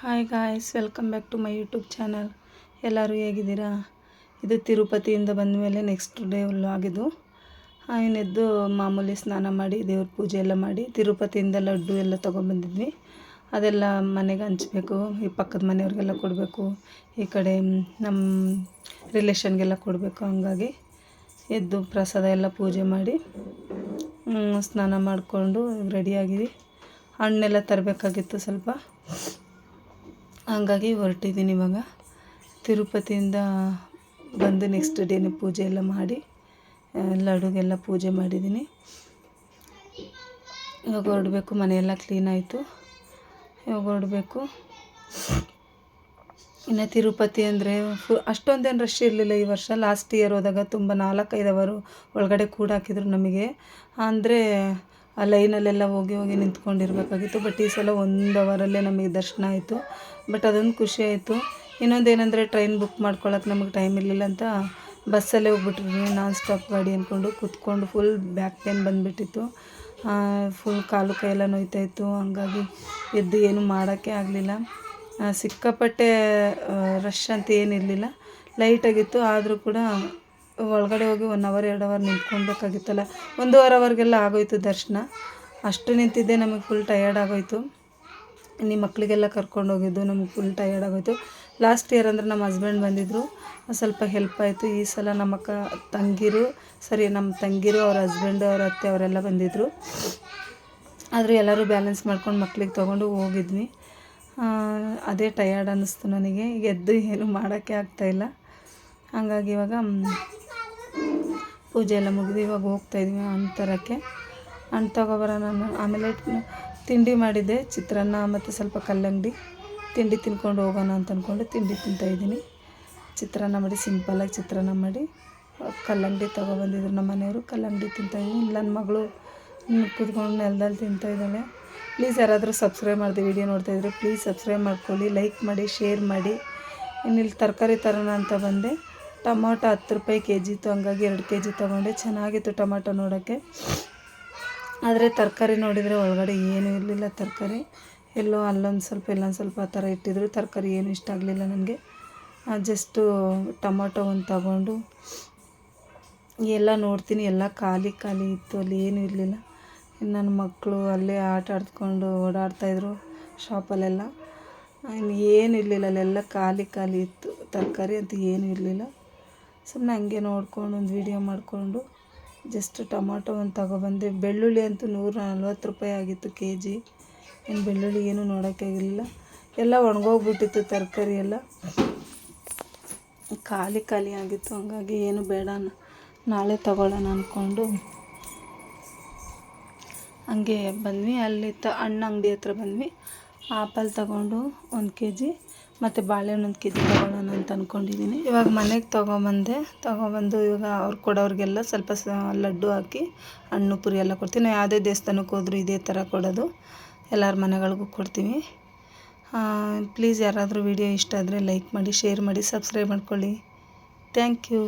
Hi guys welcome back to my YouTube channel ಎಲ್ಲರೂ ಹೇಗಿದ್ದೀರಾ? ಇದು ತಿರುಪತಿಯಿಂದ ಬಂದ ಮೇಲೆ ನೆಕ್ಸ್ಟ್ ಡೇ ಆಗಿದ್ದು ಇನ್ನೆದ್ದು ಮಾಮೂಲಿ ಸ್ನಾನ ಮಾಡಿ, ದೇವ್ರ ಪೂಜೆ ಎಲ್ಲ ಮಾಡಿ, ತಿರುಪತಿಯಿಂದ ಲಡ್ಡು ಎಲ್ಲ ತೊಗೊಂಬಂದಿದ್ವಿ ಅದೆಲ್ಲ ಮನೆಗೆ ಹಂಚಬೇಕು, ಈ ಪಕ್ಕದ ಮನೆಯವ್ರಿಗೆಲ್ಲ ಕೊಡಬೇಕು, ಈ ಕಡೆ ನಮ್ಮ ರಿಲೇಷನ್ಗೆಲ್ಲ ಕೊಡಬೇಕು, ಹಂಗಾಗಿ ಎದ್ದು ಪ್ರಸಾದ ಎಲ್ಲ ಪೂಜೆ ಮಾಡಿ ಸ್ನಾನ ಮಾಡಿಕೊಂಡು ರೆಡಿಯಾಗಿದ್ವಿ ಹಣ್ಣೆಲ್ಲ ತರಬೇಕಾಗಿತ್ತು ಸ್ವಲ್ಪ. ಹಂಗಾಗಿ ಹೊರಟಿದ್ದೀನಿ ಇವಾಗ. ತಿರುಪತಿಯಿಂದ ಬಂದು ನೆಕ್ಸ್ಟ್ ಡೇನೇ ಪೂಜೆ ಎಲ್ಲ ಮಾಡಿ ಲಡುಗೆಲ್ಲ ಪೂಜೆ ಮಾಡಿದ್ದೀನಿ. ಇವಾಗ ಹೊರಡಬೇಕು, ಮನೆಯೆಲ್ಲ ಕ್ಲೀನ್ ಆಯಿತು. ಇವಾಗ ಹೊರಡಬೇಕು. ಇನ್ನು ತಿರುಪತಿ ಅಂದರೆ ಫು, ಅಷ್ಟೊಂದೇನು ರಶ್ ಇರಲಿಲ್ಲ ಈ ವರ್ಷ. ಲಾಸ್ಟ್ ಇಯರ್ ಹೋದಾಗ ತುಂಬ ನಾಲ್ಕೈದು ಅವರು ಒಳಗಡೆ ಕೂಡ ಹಾಕಿದ್ರು ನಮಗೆ. ಅಂದರೆ ಆ ಲೈನಲ್ಲೆಲ್ಲ ಹೋಗಿ ಹೋಗಿ ನಿಂತ್ಕೊಂಡಿರ್ಬೇಕಾಗಿತ್ತು. ಬಟ್ ಈ ಸಲ ಒಂದು ಅವರಲ್ಲೇ ನಮಗೆ ದರ್ಶನ ಆಯಿತು. ಬಟ್ ಅದೊಂದು ಖುಷಿ ಆಯಿತು. ಇನ್ನೊಂದು ಏನಂದರೆ ಟ್ರೈನ್ ಬುಕ್ ಮಾಡ್ಕೊಳಕ್ಕೆ ನಮಗೆ ಟೈಮ್ ಇರಲಿಲ್ಲ ಅಂತ ಬಸ್ಸಲ್ಲೇ ಹೋಗ್ಬಿಟ್ಟಿದ್ವಿ ನಾನ್ ಸ್ಟಾಪ್ ಗಾಡಿ ಅಂದ್ಕೊಂಡು ಕೂತ್ಕೊಂಡು ಫುಲ್ ಬ್ಯಾಕ್ ಪೇನ್ ಬಂದುಬಿಟ್ಟಿತ್ತು. ಫುಲ್ ಕಾಲು ಕೈಯೆಲ್ಲ ನೋಯ್ತಾಯಿತ್ತು ಹಂಗಾಗಿ ಎದ್ದು ಏನು ಮಾಡೋಕ್ಕೆ ಆಗಲಿಲ್ಲ. ಸಿಕ್ಕಾಪಟ್ಟೆ ರಶ್ ಅಂತ ಏನಿರಲಿಲ್ಲ ಲೈಟಾಗಿತ್ತು ಆದರೂ ಕೂಡ ಒಳಗಡೆ ಹೋಗಿ ಒನ್ ಅವರ್ ಎರಡು ಅವರ್ ನಿಂತ್ಕೊಳ್ಬೇಕಾಗಿತ್ತಲ್ಲ. ಅವರ್ ಅವರ್ಗೆಲ್ಲ ಆಗೋಯ್ತು ದರ್ಶನ. ಅಷ್ಟು ನಿಂತಿದ್ದೆ ನಮಗೆ ಫುಲ್ ಟಯರ್ಡ್ ಆಗೋಯ್ತು. ನಿಮ್ಮ ಮಕ್ಕಳಿಗೆಲ್ಲ ಕರ್ಕೊಂಡು ಹೋಗಿದ್ದು, ನಮ್ಗೆ ಫುಲ್ ಟಯರ್ಡ್ ಆಗೋಯ್ತು. ಲಾಸ್ಟ್ ಇಯರ್ ಅಂದರೆ ನಮ್ಮ ಹಸ್ಬೆಂಡ್ ಬಂದಿದ್ದರು ಸ್ವಲ್ಪ ಹೆಲ್ಪ್ ಆಯಿತು. ಈ ಸಲ ನಮ್ಮ ಅಕ್ಕ, ತಂಗಿರು, ಸರಿ, ನಮ್ಮ ತಂಗಿರು, ಅವ್ರ ಹಸ್ಬೆಂಡು ಅವ್ರ ಅತ್ತೆ, ಅವರೆಲ್ಲ ಬಂದಿದ್ದರು ಆದರೆ ಎಲ್ಲರೂ ಬ್ಯಾಲೆನ್ಸ್ ಮಾಡ್ಕೊಂಡು ಮಕ್ಳಿಗೆ ತೊಗೊಂಡು ಹೋಗಿದ್ವಿ. ಅದೇ ಟಯರ್ಡ್ ಅನ್ನಿಸ್ತು ನನಗೆ. ಎದ್ದು ಏನು ಮಾಡೋಕ್ಕೆ ಆಗ್ತಾಯಿಲ್ಲ ಹಾಗಾಗಿ ಇವಾಗ ಪೂಜೆ ಎಲ್ಲ ಮುಗಿದು ಇವಾಗ ಹೋಗ್ತಾಯಿದ್ವಿ ಅಣ್ಣ ತರೋಕ್ಕೆ ಅಣ್ಣ ತೊಗೊಬರೋಣ ನಾನು ಆಮೇಲೆ ತಿಂಡಿ ಮಾಡಿದ್ದೆ, ಚಿತ್ರಾನ್ನ ಮತ್ತು ಸ್ವಲ್ಪ ಕಲ್ಲಂಗಡಿ. ತಿಂಡಿ ತಿನ್ಕೊಂಡು ಹೋಗೋಣ ಅಂತ ಅಂದ್ಕೊಂಡು ತಿಂಡಿ ತಿಂತಾಯಿದ್ದೀನಿ ಚಿತ್ರಾನ್ನ ಮಾಡಿ ಸಿಂಪಲಾಗಿ ಚಿತ್ರಾನ್ನ ಮಾಡಿ. ಕಲ್ಲಂಗಡಿ ತೊಗೊಬಂದಿದ್ರು ನಮ್ಮ ಮನೆಯವರು. ಕಲ್ಲಂಗಡಿ ತಿಂತಾಯಿದ್ದೀನಿ ಇಲ್ಲ ನನ್ನ ಮಗಳು ಕುತ್ಕೊಂಡು ನೆಲದಲ್ಲಿ ತಿಂತಾಯಿದ್ದಾಳೆ ಪ್ಲೀಸ್ ಯಾರಾದರೂ ಸಬ್ಸ್ಕ್ರೈಬ್ ಮಾಡಿದೆ ವೀಡಿಯೋ ನೋಡ್ತಾಯಿದ್ರೆ ಪ್ಲೀಸ್ ಸಬ್ಸ್ಕ್ರೈಬ್ ಮಾಡ್ಕೊಳ್ಳಿ, ಲೈಕ್ ಮಾಡಿ, ಶೇರ್ ಮಾಡಿ. ಇನ್ನಿಲ್ಲಿ ತರಕಾರಿ ತರೋಣ ಅಂತ ಬಂದೆ. ಟೊಮೊಟೊ ಹತ್ತು ರೂಪಾಯಿ ಕೆ ಜಿ ಇತ್ತು. ಹಂಗಾಗಿ ಎರಡು ಕೆ ಜಿ ತೊಗೊಂಡೆ. ಚೆನ್ನಾಗಿತ್ತು ಟೊಮೊಟೊ ನೋಡೋಕ್ಕೆ. ಆದರೆ ತರಕಾರಿ ನೋಡಿದರೆ ಒಳಗಡೆ ಏನೂ ಇರಲಿಲ್ಲ ತರಕಾರಿ. ಎಲ್ಲೋ ಅಲ್ಲೊಂದು ಸ್ವಲ್ಪ, ಇಲ್ಲೊಂದು ಸ್ವಲ್ಪ ಆ ಥರ ಇಟ್ಟಿದ್ರು. ತರಕಾರಿ ಏನು ಇಷ್ಟ ಆಗಲಿಲ್ಲ ನನಗೆ. ಜಸ್ಟು ಟೊಮೊಟೊ ಒಂದು ತಗೊಂಡು ಎಲ್ಲ ನೋಡ್ತೀನಿ. ಎಲ್ಲ ಖಾಲಿ ಖಾಲಿ ಇತ್ತು. ಅಲ್ಲಿ ಏನೂ ಇರಲಿಲ್ಲ. ನನ್ನ ಮಕ್ಕಳು ಅಲ್ಲೇ ಆಟ ಆಡ್ಕೊಂಡು ಓಡಾಡ್ತಾಯಿದ್ರು ಶಾಪಲ್ಲೆಲ್ಲ. ಇನ್ನು ಏನು ಇರಲಿಲ್ಲ. ಅಲ್ಲೆಲ್ಲ ಖಾಲಿ ಖಾಲಿ ಇತ್ತು. ತರಕಾರಿ ಅಂತ ಏನೂ ಇರಲಿಲ್ಲ. ಸುಮ್ಮನೆ ಹಂಗೆ ನೋಡ್ಕೊಂಡು ಒಂದು ವೀಡಿಯೋ ಮಾಡಿಕೊಂಡು ಜಸ್ಟ್ ಟೊಮಾಟೊ ಒಂದು ತಗೊಬಂದೆ. ಬೆಳ್ಳುಳ್ಳಿ ಅಂತೂ ನೂರ ನಲ್ವತ್ತು ರೂಪಾಯಿ ಆಗಿತ್ತು ಕೆ ಜಿ ಇನ್ನು ಬೆಳ್ಳುಳ್ಳಿ ಏನೂ ನೋಡೋಕ್ಕಾಗಿರಲಿಲ್ಲ ಎಲ್ಲ ಒಣಗೋಗ್ಬಿಟ್ಟಿತ್ತು ತರಕಾರಿ ಎಲ್ಲ. ಖಾಲಿ ಖಾಲಿ ಆಗಿತ್ತು. ಹಂಗಾಗಿ ಏನು ಬೇಡ ನಾಳೆ ತಗೊಳ್ಳೋಣ ಅಂದ್ಕೊಂಡು ಹಂಗೆ ಬಂದ್ವಿ. ಅಲ್ಲಿ ತ ಹಣ್ಣು ಅಂಗಡಿ ಹತ್ರ ಬಂದ್ವಿ. ಆಪಲ್ ತಗೊಂಡು ಒಂದು ಕೆ ಜಿ ಮತ್ತು ಬಾಳೆಹಣ್ಣು ಒಂದು ಕೆ ಅಂತ ಅಂದ್ಕೊಂಡಿದ್ದೀನಿ ಇವಾಗ ಮನೆಗೆ ತೊಗೊಂಬಂದೆ, ತೊಗೊಂಬಂದು ಇವಾಗ ಅವ್ರು ಕೊಡೋರಿಗೆಲ್ಲ ಸ್ವಲ್ಪ ಸ ಲಡ್ಡು ಹಾಕಿ, ಹಣ್ಣು, ಪುರಿ ಎಲ್ಲ ಕೊಡ್ತೀನಿ ನಾವು ಯಾವುದೇ ದೇವಸ್ಥಾನಕ್ಕೆ ಹೋದರೂ ಇದೇ ಥರ ಕೊಡೋದು. ಎಲ್ಲರ ಮನೆಗಳಿಗೂ ಕೊಡ್ತೀವಿ. ಪ್ಲೀಸ್ ಯಾರಾದರೂ ವಿಡಿಯೋ ಇಷ್ಟ ಆದರೆ ಲೈಕ್ ಮಾಡಿ ಶೇರ್ ಮಾಡಿ ಸಬ್ಸ್ಕ್ರೈಬ್ ಮಾಡ್ಕೊಳ್ಳಿ. Thank you